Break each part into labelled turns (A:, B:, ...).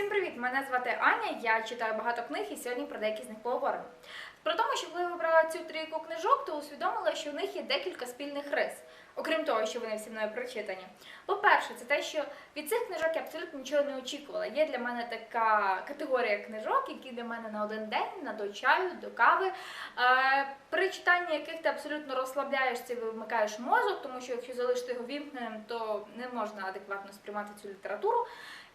A: Всім привіт! Мене звати Аня. Я читаю багато книг і сьогодні про деякі з них поговоримо. Про тому, що коли вибрала цю трійку книжок, то усвідомила, що в них є декілька спільних рис, окрім того, що вони всі мною прочитані. По-перше, це те, що від цих книжок я абсолютно нічого не очікувала. Є для мене така категорія книжок, які для мене на один день, на до чаю, до кави, е, при читанні яких ти абсолютно розслабляєшся і вимикаєш мозок, тому що якщо залишити його вімкненим, то не можна адекватно сприймати цю літературу.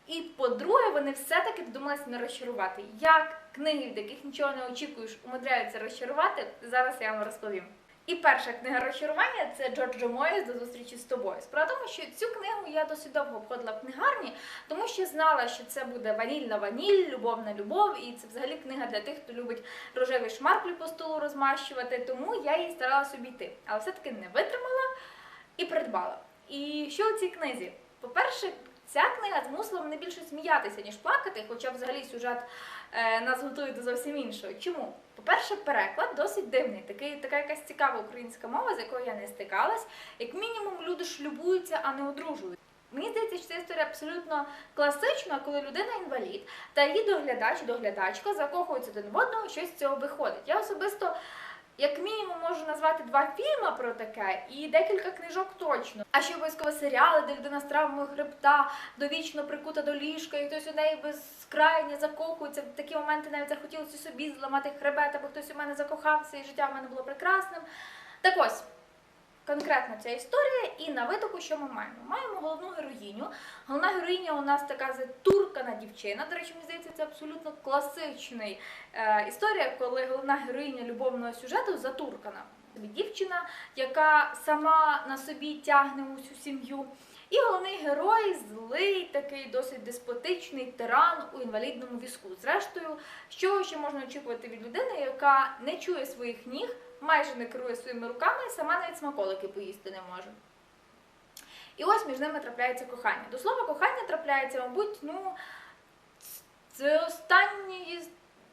A: І по-друге, вони все-таки додумалися не розчарувати. Як книги, від яких нічого не очікуєш, умудряються розчарувати, зараз я вам розповім. І перша книга розчарування це Джорджо Моїс до зустрічі з тобою. Справа в тому, що цю книгу я досить довго обходила в книгарні, тому що знала, що це буде ванільна ваніль, любовна любов, і це взагалі книга для тих, хто любить рожевий шмарклі по столу розмащувати. Тому я її старалася обійти, але все-таки не витримала і придбала. І що у цій книзі? По-перше, Ця книга змусила мене більше сміятися, ніж плакати, хоча взагалі сюжет е, нас готує до зовсім іншого. Чому? По-перше, переклад досить дивний. Такий, така якась цікава українська мова, з якою я не стикалась. Як мінімум, люди шлюбуються, а не одружують. Мені здається, що ця історія абсолютно класична, коли людина інвалід та її доглядач, доглядачка закохуються один в одного, щось з цього виходить. Я особисто. Як мінімум можу назвати два фільми про таке і декілька книжок точно. А ще обов'язково серіали, де людина з травмою хребта довічно прикута до ліжка, і хтось у неї безкрайне закохується. В такі моменти навіть захотілося собі зламати хребет, або хтось у мене закохався, і життя в мене було прекрасним. Так ось. Конкретно ця історія, і на витоку, що ми маємо? Маємо головну героїню. Головна героїня у нас така затуркана дівчина. До речі, мені здається, це абсолютно класичний е, історія, коли головна героїня любовного сюжету затуркана. Дівчина, яка сама на собі тягне усю сім'ю. І головний герой злий, такий досить деспотичний тиран у інвалідному візку. Зрештою, що ще можна очікувати від людини, яка не чує своїх ніг, майже не керує своїми руками і сама навіть смаколики поїсти не може. І ось між ними трапляється кохання. До слова, кохання трапляється, мабуть, ну, це останній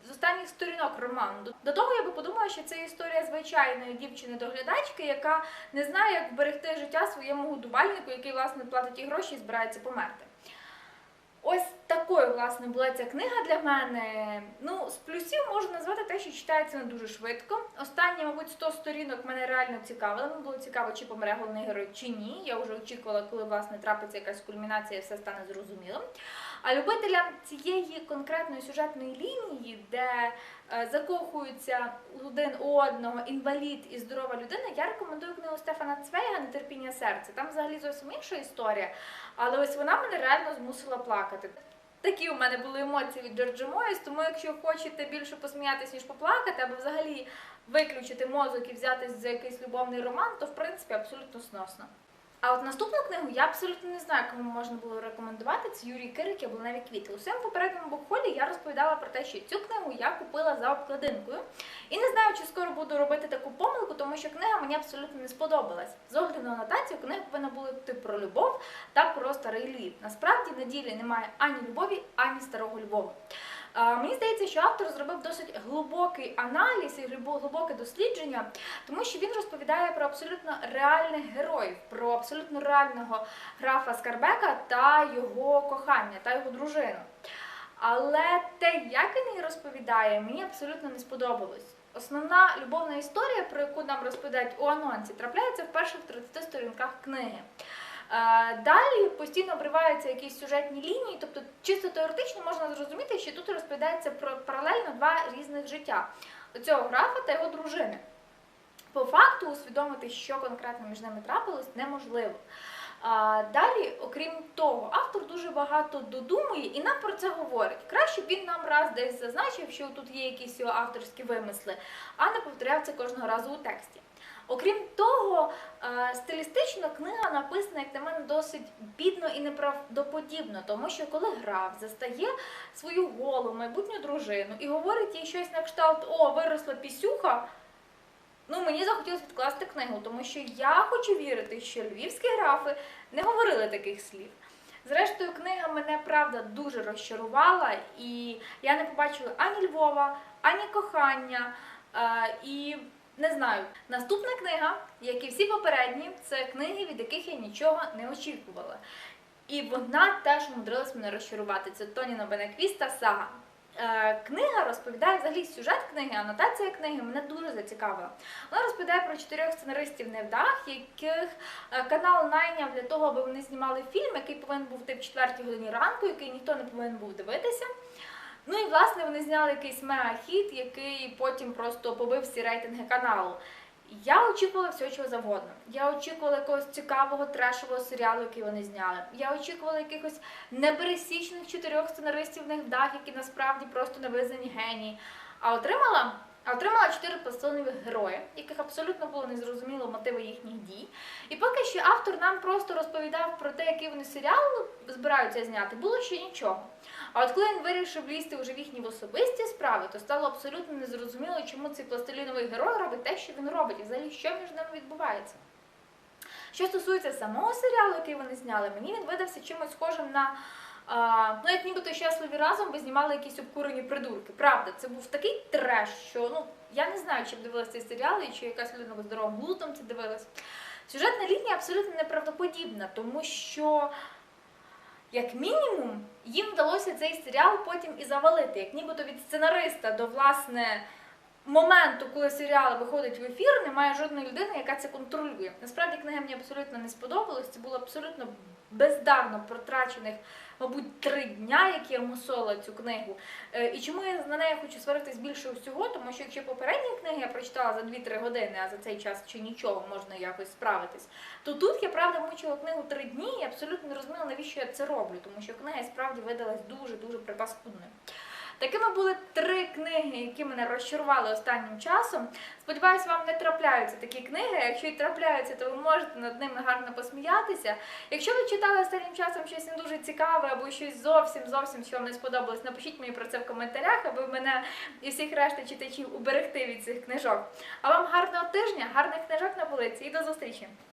A: з останніх сторінок роману. До- того я би подумала, що це історія звичайної дівчини-доглядачки, яка не знає, як вберегти життя своєму годувальнику, який, власне, платить їй гроші і збирається померти. Ось такою, власне, була ця книга для мене. Ну, з плюсів можу назвати те, що читається не дуже швидко. Останні, мабуть, 100 сторінок мене реально цікавили. Мені було цікаво, чи помре головний герой, чи ні. Я вже очікувала, коли власне трапиться якась кульмінація, і все стане зрозумілим. А любителям цієї конкретної сюжетної лінії, де е, закохуються один у одного інвалід і здорова людина, я рекомендую книгу Стефана Цвейга Нетерпіння серця. Там взагалі зовсім інша історія, але ось вона мене реально змусила плакати. Такі у мене були емоції від Джорджа Моїс, тому якщо хочете більше посміятися, ніж поплакати, або взагалі виключити мозок і взятись за якийсь любовний роман, то в принципі абсолютно сносно. А от наступну книгу я абсолютно не знаю, кому можна було рекомендувати. Це Юрій Кирик, Яблуневі квіти. У своєму попередньому букхолі я розповідала про те, що цю книгу я купила за обкладинкою. І не знаю, чи скоро буду робити таку помилку, тому що книга мені абсолютно не сподобалась. З огляду на нотацію книга повинна бути про любов та про старий Львів. Насправді на ділі немає ані любові, ані старого Львова. Мені здається, що автор зробив досить глибокий аналіз і глибоке дослідження, тому що він розповідає про абсолютно реальних героїв, про абсолютно реального графа Скарбека та його кохання та його дружину. Але те, як він її розповідає, мені абсолютно не сподобалось. Основна любовна історія, про яку нам розповідають у анонсі, трапляється в перших 30 сторінках книги. Е, Далі постійно обриваються якісь сюжетні лінії, тобто чисто теоретично можна зрозуміти, що тут розповідається про паралельно два різних життя цього графа та його дружини. По факту усвідомити, що конкретно між ними трапилось, неможливо. А, далі, окрім того, автор дуже багато додумує і нам про це говорить. Краще б він нам раз десь зазначив, що тут є якісь його авторські вимисли, а не повторяв це кожного разу у тексті. Окрім того, е, стилістично книга написана, як на мене, досить бідно і неправдоподібно, тому що коли граф застає свою голу, майбутню дружину і говорить їй щось на кшталт О, виросла пісюха. Ну, мені захотілося відкласти книгу, тому що я хочу вірити, що львівські графи не говорили таких слів. Зрештою, книга мене правда дуже розчарувала, і я не побачила ані Львова, ані кохання. Е, і не знаю. Наступна книга, як і всі попередні, це книги, від яких я нічого не очікувала. І вона теж умудрилась мене розчарувати. Це Тоніна Бенеквіста сага. Е, Книга розповідає взагалі сюжет книги, анотація книги мене дуже зацікавила. Вона розповідає про чотирьох сценаристів невдах, яких е, канал найняв для того, аби вони знімали фільм, який повинен був в 4 годині ранку, який ніхто не повинен був дивитися. Ну і власне вони зняли якийсь мега-хіт, який потім просто побив всі рейтинги каналу. Я очікувала всього чого завгодно. Я очікувала якогось цікавого трешового серіалу, який вони зняли. Я очікувала якихось непересічних чотирьох сценаристів невдах, які насправді просто невизнані генії. А отримала, а отримала чотири пластилинових герої, яких абсолютно було незрозуміло мотиви їхніх дій. І поки що автор нам просто розповідав про те, який вони серіал збираються зняти, було ще нічого. А от коли він вирішив лізти вже в їхні особисті справи, то стало абсолютно незрозуміло, чому цей пластиліновий герой робить те, що він робить, і взагалі що між ними відбувається. Що стосується самого серіалу, який вони зняли, мені він видався чимось схожим на. А, ну, як нібито щасливі разом би знімали якісь обкурені придурки. Правда, це був такий треш, що ну я не знаю, чи б дивилася цей серіал, і чи якась людина здоровим глузом це дивилась. Сюжетна лінія абсолютно неправдоподібна, тому що, як мінімум, їм вдалося цей серіал потім і завалити, як нібито від сценариста до власне. Моменту, коли серіал виходить в ефір, немає жодної людини, яка це контролює. Насправді книга мені абсолютно не сподобалась. Це було абсолютно бездарно протрачених, мабуть, три дня, які я мусола цю книгу. Е, І чому я на неї хочу сваритись більше всього? Тому що якщо попередні книги я прочитала за 2-3 години, а за цей час чи нічого можна якось справитись, то тут я правда мучила книгу три дні і абсолютно не розуміла, навіщо я це роблю, тому що книга справді видалась дуже дуже припаскудною. Такими були три книги, які мене розчарували останнім часом. Сподіваюсь, вам не трапляються такі книги. Якщо і трапляються, то ви можете над ними гарно посміятися. Якщо ви читали останнім часом щось не дуже цікаве або щось зовсім зовсім що вам не сподобалось, напишіть мені про це в коментарях, аби мене і всіх решти читачів уберегти від цих книжок. А вам гарного тижня, гарних книжок на полиці і до зустрічі!